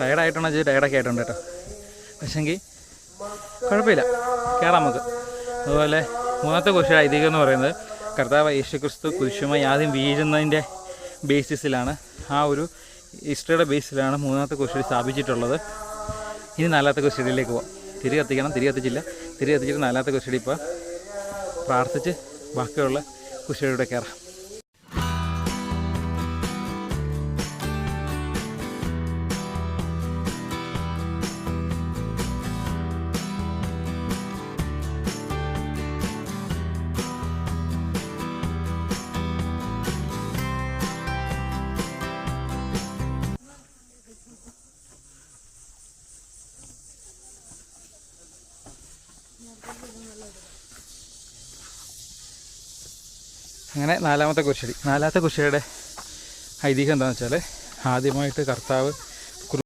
ടയർഡായിട്ടാണോ വെച്ചാൽ ടയർഡൊക്കെ ആയിട്ടുണ്ട് കേട്ടോ. പക്ഷെങ്കിൽ കുഴപ്പമില്ല. കയറാം നമുക്ക്. അതുപോലെ മൂന്നാമത്തെ കുരിശ ഐതിഹ്യം എന്ന് പറയുന്നത് കർത്താവ് യേശുക്രിസ്തു കുരിശുമായി ആദ്യം വീഴുന്നതിന്റെ ബേസിസിലാണ് ആ ഒരു ഹിസ്റ്ററിയുടെ ബേസിലാണ് മൂന്നാമത്തെ കുരിശടി സ്ഥാപിച്ചിട്ടുള്ളത്. ഇനി നാലാമത്തെ കുരിശടിയിലേക്ക് പോവാം. തിരി കത്തിക്കണം തിരി കത്തിച്ചില്ല തിരി കത്തിച്ചിട്ട് നാലാമത്തെ കുരിശടി ഇപ്പോൾ പ്രാർത്ഥിച്ച് ബാക്കിയുള്ള കുരിശടിയുടെ കയറാം അങ്ങനെ നാലാമത്തെ കുരിശടി. നാലാമത്തെ കുരിശടിയുടെ ഐതിഹ്യം എന്താണെന്ന് വെച്ചാൽ ആദ്യമായിട്ട് കർത്താവ്